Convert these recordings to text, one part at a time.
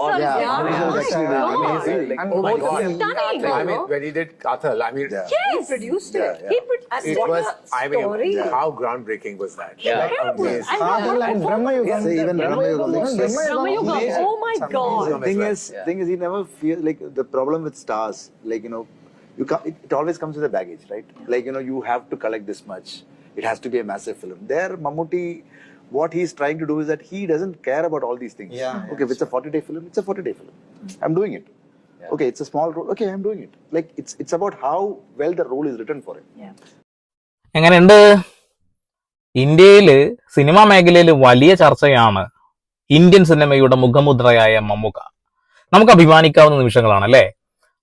Oh, all Yeah, the- yeah, Yeah. yeah. actually Yeah. amazing. Like, And oh my god. stunning. I mean, when he did Kathal, I mean, Yeah. He produced it. Yeah, yeah. He put, and it was. a I mean, story. how groundbreaking was that? Yeah. Like, Incredible. amazing. And Kadal what- and what- Brahmayugam. See, even Brahmayugam looks like- Brahmayugam. Oh my God. amazing. Thing is, thing is, he never feels like the problem with stars. Like you know, you can it, it always comes with a baggage, right? Like you know, you have to collect this much. It has to be a massive film. There, Mammootty, what he's trying to do is that he doesn't care about all these things. Yeah, okay, yeah, if it's sure. a 40 day film, it's a 40 day film. I'm doing it. Yeah. Okay, it's a small role. Okay, I'm doing it. Like it's it's about how well the role is written for him. എങ്ങനെയുണ്ട് ഇന്ത്യയിൽ cinema മേഖലയിൽ വലിയ ചർച്ചയാണ് Indian സിനിമയുടെ മുഖമുദ്രയായ മമ്മൂക്ക നമുക്ക് അഭിമാനിക്കാവുന്ന നിമിഷങ്ങളാണ് അല്ലേ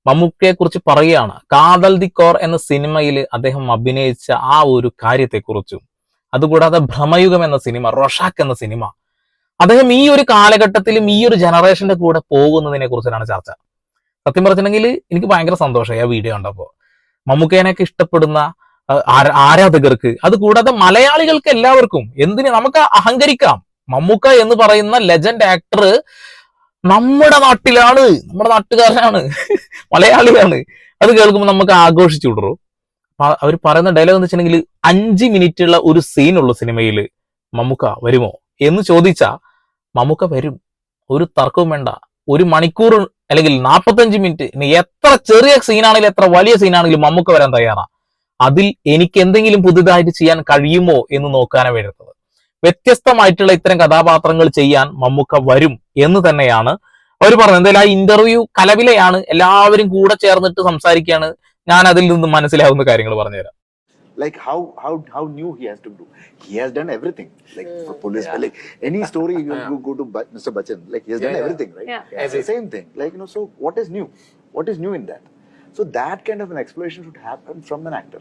മമ്മൂക്കയെ കുറിച്ച് പറയുകയാണ് കാതൽ ദി കോർ എന്ന സിനിമയിൽ അദ്ദേഹം അഭിനയിച്ച ആ ഒരു കാര്യത്തെക്കുറിച്ചും അതുകൂടാതെ ഭ്രമയുഗം എന്ന സിനിമ റൊഷാക്ക് എന്ന സിനിമ. അദ്ദേഹം ഈ ഒരു കാലഘട്ടത്തിലും ഈ ഒരു ജനറേഷന്റെ കൂടെ പോകുന്നതിനെ കുറിച്ചാണ് ചർച്ച. സത്യം പറഞ്ഞിട്ടുണ്ടെങ്കിൽ എനിക്ക് ഭയങ്കര സന്തോഷമായി ആ വീഡിയോ കണ്ടപ്പോൾ മമ്മൂക്കേനൊക്കെ ഇഷ്ടപ്പെടുന്ന ആരാധകർക്ക് അത് കൂടാതെ മലയാളികൾക്ക് എല്ലാവർക്കും എന്തിന് നമുക്ക് അഹങ്കരിക്കാം? മമ്മൂക്ക എന്ന് പറയുന്ന ലെജൻഡ് ആക്ടർ നമ്മുടെ നാട്ടിലാണ് നമ്മുടെ നാട്ടുകാരനാണ് മലയാളിയാണ്. അത് കേൾക്കുമ്പോൾ നമുക്ക് ആഘോഷിച്ചു വിടറു അവർ പറയുന്ന ഡയലോഗ് എന്ന് വെച്ചിട്ടുണ്ടെങ്കിൽ അഞ്ച് മിനിറ്റ് ഉള്ള ഒരു സീൻ ഉള്ള സിനിമയിൽ മമ്മുക്ക വരുമോ? എന്ന് ചോദിച്ചാ മമ്മുക്ക വരും. ഒരു തർക്കവും വേണ്ട. ഒരു മണിക്കൂർ അല്ലെങ്കിൽ നാൽപ്പത്തഞ്ച് മിനിറ്റ് ഇനി എത്ര ചെറിയ സീനാണെങ്കിലും എത്ര വലിയ സീനാണെങ്കിലും മമ്മുക്ക വരാൻ തയ്യാറാണ് അതിൽ എനിക്ക് എന്തെങ്കിലും പുതുതായിട്ട് ചെയ്യാൻ കഴിയുമോ എന്ന് നോക്കാനാണ് വേണ്ടത് വ്യത്യസ്തമായിട്ടുള്ള ഇത്തരം കഥാപാത്രങ്ങൾ ചെയ്യാൻ മമ്മുക്ക വരും എന്ന് തന്നെയാണ് അവർ പറഞ്ഞത് എന്തായാലും ആ ഇന്റർവ്യൂ കലവിലയാണ്. എല്ലാവരും കൂടെ ചേർന്നിട്ട് സംസാരിക്കുകയാണ്. ഞാൻ അതിൽ നിന്ന് മനസ്സിലാവുന്ന കാര്യങ്ങൾ പറഞ്ഞുതരാം like how how how new he has to do. He has done everything. Like for police, like any story you, Yeah. you go to Ba- Mr. Bachchan, like he has Yeah, done yeah. everything, right? Yeah. It's the same thing. Like you know, so what is new? What is new in that? So that kind of an exploration should happen from an actor,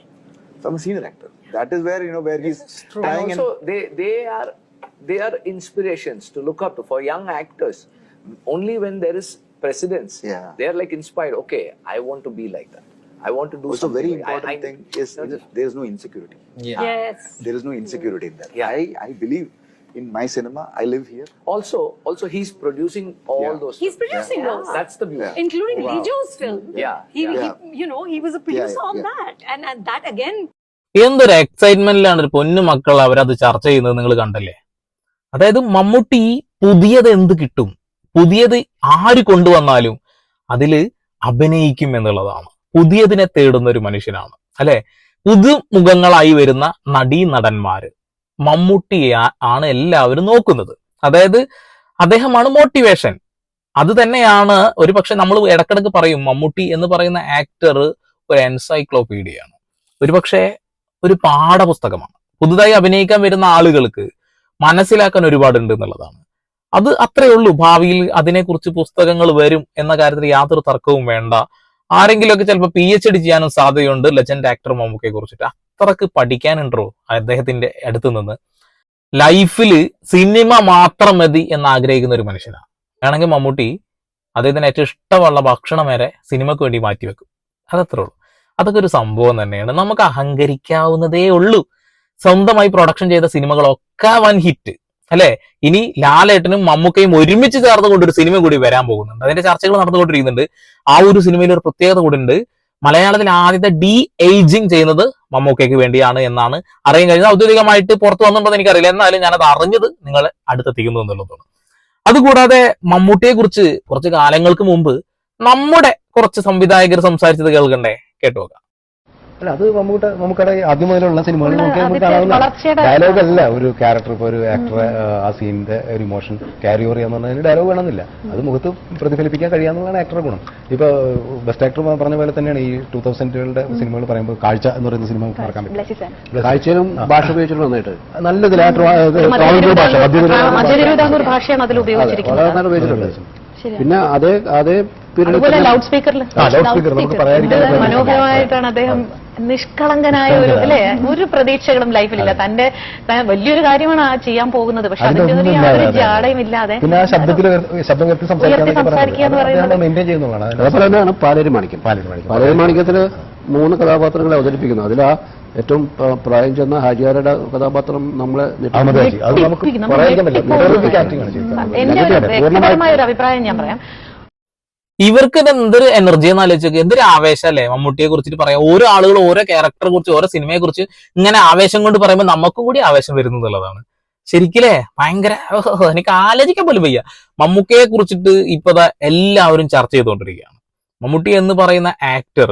from a senior actor. That is where you know where he's And trying and also, they they are they are inspirations to look up to for young actors. Only when there is precedence, Yeah. they are like inspired. Okay, I want to be like that. I want to do also something. very important I- I- thing is No, just- there is no insecurity. Yeah. Yes. There is no insecurity in that. Yeah. I I believe in my cinema. I live here. Also, also he's producing all Yeah. those. He's films. producing Yeah. those. That's the beauty. Yeah. Including Wow. Lijo's film. Yeah, He, yeah. he, you know, he was a producer yeah, on yeah. that. And, and that again, എന്തൊരു എക്സൈറ്റ്മെന്റിലാണ് ഒരു പൊന്നു മക്കൾ അവരത് ചർച്ച ചെയ്യുന്നത് നിങ്ങൾ കണ്ടല്ലേ അതായത് മമ്മൂട്ടി പുതിയത് എന്ത് കിട്ടും പുതിയത് ആര് കൊണ്ടുവന്നാലും അതിൽ അഭിനയിക്കും എന്നുള്ളതാണ് പുതിയതിനെ തേടുന്ന ഒരു മനുഷ്യനാണ്. അല്ലെ? പുതുമുഖങ്ങളായി വരുന്ന നടീ നടന്മാര്. മമ്മൂട്ടിയെ ആണ് എല്ലാവരും നോക്കുന്നത്. അതായത് അദ്ദേഹമാണ് മോട്ടിവേഷൻ അത് തന്നെയാണ് ഒരു പക്ഷെ നമ്മൾ ഇടക്കിടക്ക് പറയും മമ്മൂട്ടി എന്ന് പറയുന്ന ആക്ടർ ഒരു എൻസൈക്ലോപീഡിയയാണ് ഒരു പക്ഷേ ഒരു പാഠപുസ്തകമാണ്. പുതുതായി അഭിനയിക്കാൻ വരുന്ന ആളുകൾക്ക് മനസ്സിലാക്കാൻ ഒരുപാടുണ്ട് എന്നുള്ളതാണ്. അത് അത്രേ ഉള്ളൂ. ഭാവിയിൽ അതിനെക്കുറിച്ച് പുസ്തകങ്ങൾ വരും എന്ന കാര്യത്തിൽ യാതൊരു തർക്കവും വേണ്ട ആരെങ്കിലുമൊക്കെ ചിലപ്പോൾ പി എച്ച് ഡി ചെയ്യാനും സാധ്യതയുണ്ട് ലെജൻഡ് ആക്ടർ മമ്മൂക്കയെ കുറിച്ചിട്ട്. അത്രയ്ക്ക് പഠിക്കാനുണ്ടോ അദ്ദേഹത്തിന്റെ അടുത്ത് നിന്ന്? ലൈഫിൽ സിനിമ മാത്രം മതി എന്ന് ആഗ്രഹിക്കുന്ന ഒരു മനുഷ്യനാണ് വേണമെങ്കിൽ മമ്മൂട്ടി അദ്ദേഹത്തിന് ഏറ്റവും ഇഷ്ടമുള്ള ഭക്ഷണം വരെ സിനിമക്ക് വേണ്ടി മാറ്റിവെക്കും. അതത്രേ ഉള്ളൂ. അതൊക്കെ ഒരു സംഭവം തന്നെയാണ്. നമുക്ക് അഹങ്കരിക്കാവുന്നതേ ഉള്ളൂ. സ്വന്തമായി പ്രൊഡക്ഷൻ ചെയ്ത സിനിമകളൊക്കെ വൻ ഹിറ്റ് അല്ലെ? ഇനി ലാലേട്ടനും മമ്മൂക്കയും ഒരുമിച്ച് ചേർന്നുകൊണ്ട് ഒരു സിനിമ കൂടി വരാൻ പോകുന്നുണ്ട്. അതിന്റെ ചർച്ചകൾ നടന്നുകൊണ്ടിരിക്കുന്നുണ്ട്. ആ ഒരു സിനിമയിൽ ഒരു പ്രത്യേകത കൂടി ഉണ്ട് മലയാളത്തിൽ ആദ്യത്തെ ഡി ഏജിങ് ചെയ്യുന്നത് മമ്മൂക്കയ്ക്ക് വേണ്ടിയാണ് എന്നാണ് അറിയാൻ കഴിഞ്ഞത് ഔദ്യോഗികമായിട്ട് പുറത്തു വന്നിട്ടുണ്ടെന്ന് എനിക്ക് എനിക്കറിയില്ല. എന്നാലും ഞാനത് അറിഞ്ഞത് നിങ്ങൾ അടുത്തെത്തിക്കുന്നു എന്നുള്ളതാണ്. അതുകൂടാതെ മമ്മൂട്ടിയെ കുറിച്ച് കുറച്ച് കാലങ്ങൾക്ക് മുമ്പ് നമ്മുടെ കുറച്ച് സംവിധായകർ സംസാരിച്ചത് കേൾക്കണ്ടേ? കേട്ടു നോക്കാം. അല്ല അത് മമ്മൂട്ട മമ്മൂക്കടെ ആദ്യം മുതലുള്ള സിനിമകളിൽ നമുക്ക് കാണാവുന്ന ഡയലോഗ് അല്ല ഒരു ക്യാരക്ടർ ഇപ്പൊ ഒരു ആക്ടർ ആ സീനിന്റെ ഒരു ഇമോഷൻ ക്യാരി ഓവർ ചെയ്യാന്ന് പറഞ്ഞാൽ ഡയലോഗ് വേണമെന്നില്ല. അത് മുഖത്ത് പ്രതിഫലിപ്പിക്കാൻ കഴിയാന്നുള്ളതാണ് ആക്ടറെ ഗുണം. ഇപ്പൊ ബെസ്റ്റ് ആക്ടർ പറഞ്ഞ പോലെ തന്നെയാണ് ഈ ടൂ തൗസൻഡുകളുടെ സിനിമകൾ പറയുമ്പോൾ കാഴ്ച എന്ന് പറയുന്ന സിനിമ മറക്കാൻ പറ്റും. കാഴ്ചയിലും ഭാഷ ഉപയോഗിച്ചിട്ടുണ്ട് ഭാഷയാണ് അതിൽ ഉപയോഗിച്ചിരിക്കുന്നത്. ശരിയാണ്. പിന്നെ അതേ അതേ അതുപോലെ ലൗഡ് സ്പീക്കറിൽ. മനോഹരമായിട്ടാണ് അദ്ദേഹം നിഷ്കളങ്കനായ ഒരു അല്ലെ? ഒരു പ്രതീക്ഷകളും ലൈഫിലില്ല. തന്റെ വലിയൊരു കാര്യമാണ് ആ ചെയ്യാൻ പോകുന്നത്. പക്ഷെ അതിന്റെ ഒരു യാതൊരു ഇല്ലാതെ. ജാടയും ഇല്ലാതെ പിന്നെ ആ ശബ്ദത്തിൽ ശബ്ദം ഉയർത്തി തന്നെയാണ് പാലേരി മാണിക്യം. പാലേരി മാണിക്യം. പാലേരി മാണിക്യത്തിന് മൂന്ന് കഥാപാത്രങ്ങളെ അവതരിപ്പിക്കുന്നു. അതിൽ ആ ഏറ്റവും പ്രായം ചെന്ന ഹാജിയാരുടെ കഥാപാത്രം നമ്മളെ ഒരു അഭിപ്രായം ഞാൻ പറയാം. ഇവർക്ക് ഇത് എന്തൊരു എനർജി എന്ന് ആലോചിച്ചു എന്തൊരു ആവേശം അല്ലേ? മമ്മൂട്ടിയെ കുറിച്ചിട്ട് പറയാം. ഓരോ ആളുകൾ ഓരോ ക്യാരക്ടറെ കുറിച്ച് ഓരോ സിനിമയെ കുറിച്ച് ഇങ്ങനെ ആവേശം കൊണ്ട് പറയുമ്പോൾ നമുക്കും കൂടി ആവേശം വരുന്നതുള്ളതാണ് ശരിക്കല്ലേ? ഭയങ്കര എനിക്ക് ആലോചിക്കാൻ പോലും വയ്യ. മമ്മൂക്കയെ കുറിച്ചിട്ട് ഇപ്പതാ എല്ലാവരും ചർച്ച ചെയ്തുകൊണ്ടിരിക്കുകയാണ്. മമ്മൂട്ടി എന്ന് പറയുന്ന ആക്ടർ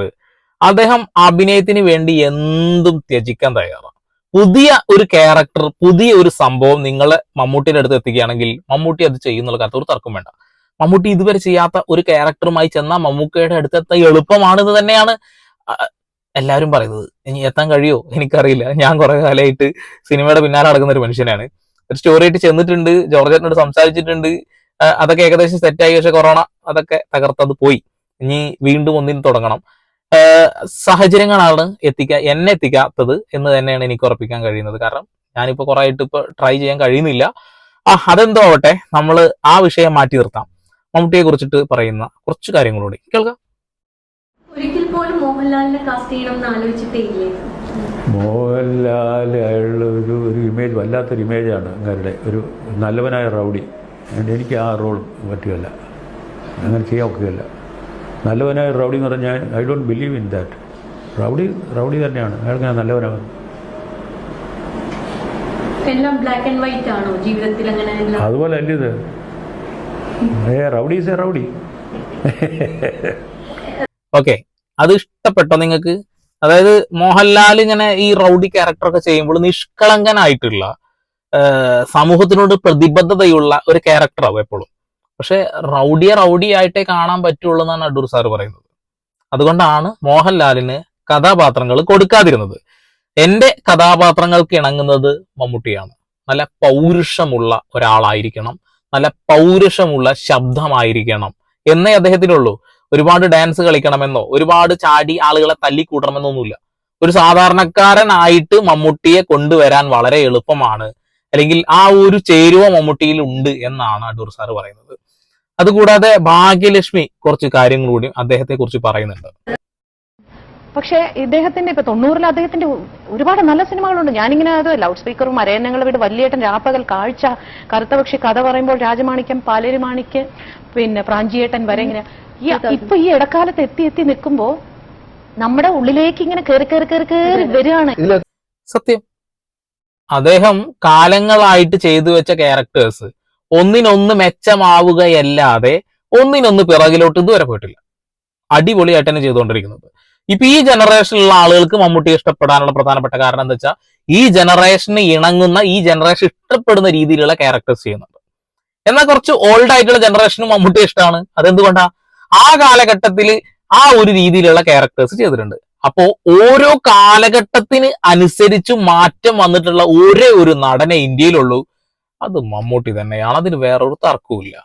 അദ്ദേഹം അഭിനയത്തിന് വേണ്ടി എന്തും ത്യജിക്കാൻ തയ്യാറാണ്. പുതിയ ഒരു ക്യാരക്ടർ പുതിയ ഒരു സംഭവം നിങ്ങളെ മമ്മൂട്ടിയുടെ അടുത്ത് എത്തിക്കുകയാണെങ്കിൽ മമ്മൂട്ടി അത് ചെയ്യുന്നുള്ള കാര്യത്തിൽ ഒരു തർക്കം വേണ്ട. മമ്മൂട്ടി ഇതുവരെ ചെയ്യാത്ത ഒരു ക്യാരക്ടറുമായി ചെന്ന മമ്മൂക്കയുടെ അടുത്തെത്ത എളുപ്പമാണെന്ന് തന്നെയാണ് എല്ലാവരും പറയുന്നത്. ഇനി എത്താൻ കഴിയോ? എനിക്കറിയില്ല. ഞാൻ കുറെ കാലമായിട്ട് സിനിമയുടെ പിന്നാലെ നടക്കുന്ന ഒരു മനുഷ്യനാണ്. ഒരു സ്റ്റോറി ആയിട്ട് ചെന്നിട്ടുണ്ട് ജോർജേട്ടനോട് സംസാരിച്ചിട്ടുണ്ട്. അതൊക്കെ ഏകദേശം സെറ്റായി പക്ഷെ കൊറോണ അതൊക്കെ തകർത്തത് പോയി. ഇനി വീണ്ടും ഒന്നിന് തുടങ്ങണം. സാഹചര്യങ്ങളാണ് എത്തിക്കാൻ എന്നെ എത്തിക്കാത്തത് എന്ന് തന്നെയാണ് എനിക്ക് ഉറപ്പിക്കാൻ കഴിയുന്നത്. കാരണം ഞാനിപ്പോ കുറെ ആയിട്ട് ഇപ്പൊ ട്രൈ ചെയ്യാൻ കഴിയുന്നില്ല. ആ അതെന്തോ ആവട്ടെ. നമ്മൾ ആ വിഷയം മാറ്റി നിർത്താം. മമ്മൂട്ടിയെ കുറിച്ചിട്ട് പറയുന്ന കുറച്ച് കാര്യങ്ങളോട്. കേൾക്കാം. ഒരിക്കൽ പോലും മോഹൻലാലിനെ കാസ്റ്റ് ചെയ്യണം ആലോചിച്ചിട്ടേ ഇല്ലേ മോഹൻലാൽ അയാളുടെ ഒരു ഒരു ഇമേജ് വല്ലാത്തൊരു ഇമേജാണ് അങ്ങേരുടെ ഒരു നല്ലവനായ റൗഡി. അതുകൊണ്ട് എനിക്ക് ആ റോൾ പറ്റുകയല്ല. അങ്ങനെ ചെയ്യാൻ ഒക്കുകയില്ല. നല്ലവനായ റൗഡി എന്ന് പറഞ്ഞാൽ I don't believe in that rowdy rowdy തന്നെയാണ്. അയാൾക്ക് ഞാൻ നല്ലവനാണ്. എല്ലാം ബ്ലാക്ക് ആൻഡ് വൈറ്റ് ആണോ? ജീവിതത്തിൽ അങ്ങനെ എല്ലാം അതുപോലെ അല്ലേ ഇത്? ഏ സേ ഓക്കെ അത് ഇഷ്ടപ്പെട്ടോ നിങ്ങൾക്ക്? അതായത് മോഹൻലാൽ ഇങ്ങനെ ഈ റൗഡി ക്യാരക്ടർ ഒക്കെ ചെയ്യുമ്പോൾ നിഷ്കളങ്കനായിട്ടുള്ള സമൂഹത്തിനോട് പ്രതിബദ്ധതയുള്ള ഒരു ക്യാരക്ടറാവും എപ്പോഴും. പക്ഷെ റൗഡിയെ റൗഡി ആയിട്ടേ കാണാൻ പറ്റുള്ളൂ എന്നാണ് അടൂർ സാർ പറയുന്നത്. അതുകൊണ്ടാണ് മോഹൻലാലിന് കഥാപാത്രങ്ങൾ കൊടുക്കാതിരുന്നത്. എന്റെ കഥാപാത്രങ്ങൾക്ക് ഇണങ്ങുന്നത് മമ്മൂട്ടിയാണ്. നല്ല പൗരുഷമുള്ള ഒരാളായിരിക്കണം. നല്ല പൗരുഷമുള്ള ശബ്ദമായിരിക്കണം. എന്നേ അദ്ദേഹത്തിനുള്ളൂ. ഒരുപാട് ഡാൻസ് കളിക്കണമെന്നോ ഒരുപാട് ചാടി ആളുകളെ തല്ലിക്കൂട്ടണമെന്നൊന്നുമില്ല ഒരു സാധാരണക്കാരനായിട്ട് മമ്മൂട്ടിയെ കൊണ്ടുവരാൻ വളരെ എളുപ്പമാണ്. അല്ലെങ്കിൽ ആ ഒരു ചേരുവ മമ്മൂട്ടിയിൽ ഉണ്ട് എന്നാണ് അടൂർ സാർ പറയുന്നത്. അതുകൂടാതെ ഭാഗ്യലക്ഷ്മി കുറച്ച് കാര്യങ്ങൾ കൂടി അദ്ദേഹത്തെ കുറിച്ച് പറയുന്നുണ്ട്. പക്ഷേ ഇദ്ദേഹത്തിന്റെ ഇപ്പൊ തൊണ്ണൂറിൽ അദ്ദേഹത്തിന്റെ ഒരുപാട് നല്ല സിനിമകളുണ്ട്. ഞാനിങ്ങനെ അത് ലൗഡ് സ്പീക്കറും അരയന്നങ്ങളെ വീട് വലിയേട്ടൻ രാപ്പകൽ കാഴ്ച കറുത്തപക്ഷി കഥ പറയുമ്പോൾ രാജമാണിക്യം പാലരുമാണിക്ക് പിന്നെ പ്രാഞ്ചിയേട്ടൻ വരെ ഇങ്ങനെ. ഈ ഇപ്പൊ ഈ ഇടക്കാലത്ത് എത്തി എത്തി നിൽക്കുമ്പോ നമ്മുടെ ഉള്ളിലേക്ക് ഇങ്ങനെ കയറി കയറി കയറി കയറി വരികയാണ്. സത്യം. അദ്ദേഹം കാലങ്ങളായിട്ട് ചെയ്തു വെച്ച ക്യാരക്ടേഴ്സ് ഒന്നിനൊന്ന് മെച്ചമാവുകയല്ലാതെ ഒന്നിനൊന്ന് പിറകിലോട്ട് ഇതുവരെ പോയിട്ടില്ല. അടിപൊളിയായിട്ട് തന്നെ ചെയ്തുകൊണ്ടിരിക്കുന്നത്. ഇപ്പൊ ഈ ജനറേഷനിലുള്ള ആളുകൾക്ക് മമ്മൂട്ടി ഇഷ്ടപ്പെടാനുള്ള പ്രധാനപ്പെട്ട കാരണം എന്താ വെച്ചാൽ ഈ ജനറേഷന് ഇണങ്ങുന്ന ഈ ജനറേഷൻ ഇഷ്ടപ്പെടുന്ന രീതിയിലുള്ള ക്യാരക്ടേഴ്സ് ചെയ്യുന്നുണ്ട്. എന്നാൽ കുറച്ച് ഓൾഡ് ആയിട്ടുള്ള ജനറേഷനും മമ്മൂട്ടി ഇഷ്ടമാണ്. അതെന്തുകൊണ്ടാ? ആ കാലഘട്ടത്തിൽ ആ ഒരു രീതിയിലുള്ള ക്യാരക്ടേഴ്സ് ചെയ്തിട്ടുണ്ട്. അപ്പോ ഓരോ കാലഘട്ടത്തിന് അനുസരിച്ച് മാറ്റം വന്നിട്ടുള്ള ഒരേ ഒരു നടനെ ഇന്ത്യയിലുള്ളൂ. അത് മമ്മൂട്ടി തന്നെയാണ്. അതിന് വേറൊരു തർക്കവുമില്ല.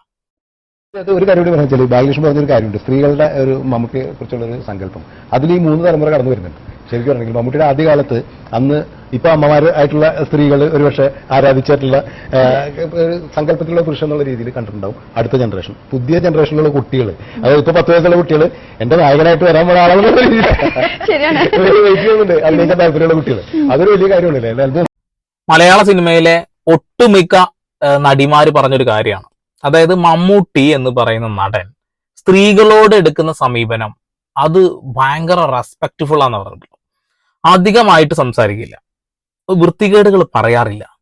അത് ഒരു കാര്യം കൂടി പറഞ്ഞു വെച്ചാൽ ഭാഗ്യലക്ഷ്മി പറഞ്ഞൊരു കാര്യമുണ്ട്. സ്ത്രീകളുടെ ഒരു മമ്മൂട്ടിയെ കുറിച്ചുള്ള ഒരു സങ്കല്പം. അതിൽ ഈ മൂന്ന് തലമുറ കടന്നു വരുന്നുണ്ട്. ശരിക്കും പറഞ്ഞെങ്കിൽ മമ്മൂട്ടിയുടെ ആദ്യകാലത്ത് അന്ന് ഇപ്പൊ അമ്മമാർ ആയിട്ടുള്ള സ്ത്രീകൾ ഒരുപക്ഷെ ആരാധിച്ചിട്ടുള്ള ഒരു സങ്കല്പത്തിലുള്ള പുരുഷൻ എന്നുള്ള രീതിയിൽ കണ്ടിട്ടുണ്ടാവും. അടുത്ത ജനറേഷൻ. പുതിയ ജനറേഷനിലുള്ള കുട്ടികൾ അതായത് ഇപ്പൊ പത്ത് വയസ്സുള്ള കുട്ടികൾ എന്റെ നായകനായിട്ട് വരാൻ പോലെ ആളുകളുണ്ട് അഭിനയിക്കാൻ താല്പര്യമുള്ള കുട്ടികൾ അതൊരു വലിയ കാര്യമാണല്ലേ മലയാള സിനിമയിലെ ഒട്ടുമിക്ക നടിമാര് പറഞ്ഞൊരു കാര്യമാണ്. അതായത് മമ്മൂട്ടി എന്ന് പറയുന്ന നടൻ സ്ത്രീകളോട് എടുക്കുന്ന സമീപനം അത് ഭയങ്കര റെസ്പെക്ട്ഫുൾ ആണെന്ന് പറഞ്ഞിട്ടുള്ളൂ. അധികമായിട്ട് സംസാരിക്കില്ല. വൃത്തികേടുകൾ പറയാറില്ല.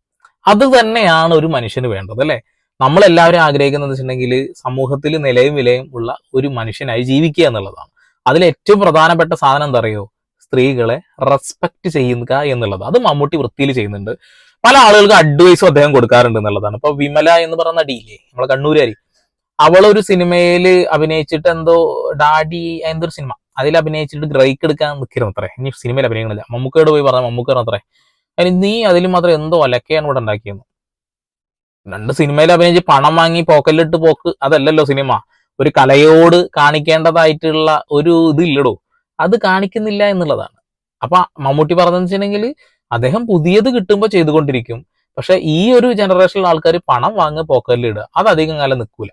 അത് തന്നെയാണ് ഒരു മനുഷ്യന് വേണ്ടത് അല്ലെ? നമ്മളെല്ലാവരും ആഗ്രഹിക്കുന്നത് വെച്ചിട്ടുണ്ടെങ്കിൽ സമൂഹത്തിൽ നിലയും വിലയും ഉള്ള ഒരു മനുഷ്യനായി ജീവിക്കുക എന്നുള്ളതാണ്. അതിൽ ഏറ്റവും പ്രധാനപ്പെട്ട സാധനം എന്താ സ്ത്രീകളെ റെസ്പെക്ട് ചെയ്യുക എന്നുള്ളത്. അത് മമ്മൂട്ടി വൃത്തിയിൽ ചെയ്യുന്നുണ്ട്. പല ആളുകൾക്ക് അഡ്വൈസും അദ്ദേഹം കൊടുക്കാറുണ്ട് എന്നുള്ളതാണ്. ഇപ്പൊ വിമല എന്ന് പറയുന്ന നടിയില്ലേ നമ്മളെ കണ്ണൂരാരി അവളൊരു സിനിമയിൽ അഭിനയിച്ചിട്ട് എന്തോ ഡാഡി എന്തൊരു സിനിമ അതിൽ അഭിനയിച്ചിട്ട് ബ്രേക്ക് എടുക്കാൻ നിൽക്കണം അത്രേ. ഇനി സിനിമയിൽ അഭിനയിക്കണില്ല. മമ്മൂക്കയോട് പോയി പറഞ്ഞ മമ്മൂക്കാണ് അത്രേ. അതിന് നീ അതിൽ മാത്രം എന്തോ അലക്കയാണ് ഇവിടെ ഉണ്ടാക്കിയെന്ന്. രണ്ട് സിനിമയിൽ അഭിനയിച്ച് പണം വാങ്ങി പോക്കലിട്ട് പോക്ക് അതല്ലല്ലോ സിനിമ. ഒരു കലയോട് കാണിക്കേണ്ടതായിട്ടുള്ള ഒരു ഇതില്ലടോ. അത് കാണിക്കുന്നില്ല എന്നുള്ളതാണ്. അപ്പൊ മമ്മൂട്ടി പറഞ്ഞെന്ന് വെച്ചിട്ടുണ്ടെങ്കിൽ അദ്ദേഹം പുതിയത് കിട്ടുമ്പോൾ ചെയ്തുകൊണ്ടിരിക്കും. പക്ഷെ ഈ ഒരു ജനറേഷനിലെ ആൾക്കാർ പണം വാങ്ങി പോക്കറ്റിലിടുക അത് അധികം കാലം നിൽക്കൂല.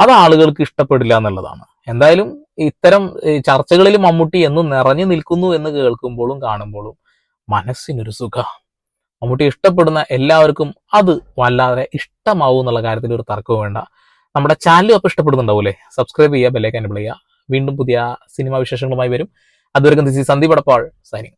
അത് ആളുകൾക്ക് ഇഷ്ടപ്പെടില്ല എന്നുള്ളതാണ്. എന്തായാലും ഇത്തരം ചർച്ചകളിൽ മമ്മൂട്ടി എന്നും നിറഞ്ഞു നിൽക്കുന്നു എന്ന് കേൾക്കുമ്പോഴും കാണുമ്പോഴും മനസ്സിനൊരു സുഖ. മമ്മൂട്ടി ഇഷ്ടപ്പെടുന്ന എല്ലാവർക്കും അത് വല്ലാതെ ഇഷ്ടമാവും എന്നുള്ള കാര്യത്തിൽ ഒരു തർക്കവും വേണ്ട. നമ്മുടെ ചാനലും അപ്പോൾ ഇഷ്ടപ്പെടുന്നുണ്ടാവൂലേ? സബ്സ്ക്രൈബ് ചെയ്യുക ബെല്ലേക്ക് എനബിൾ ചെയ്യുക. വീണ്ടും പുതിയ സിനിമാ വിശേഷങ്ങളുമായി വരും. അതുവരെ സന്ദീപ് അടപ്പാൾ സൈനിങ്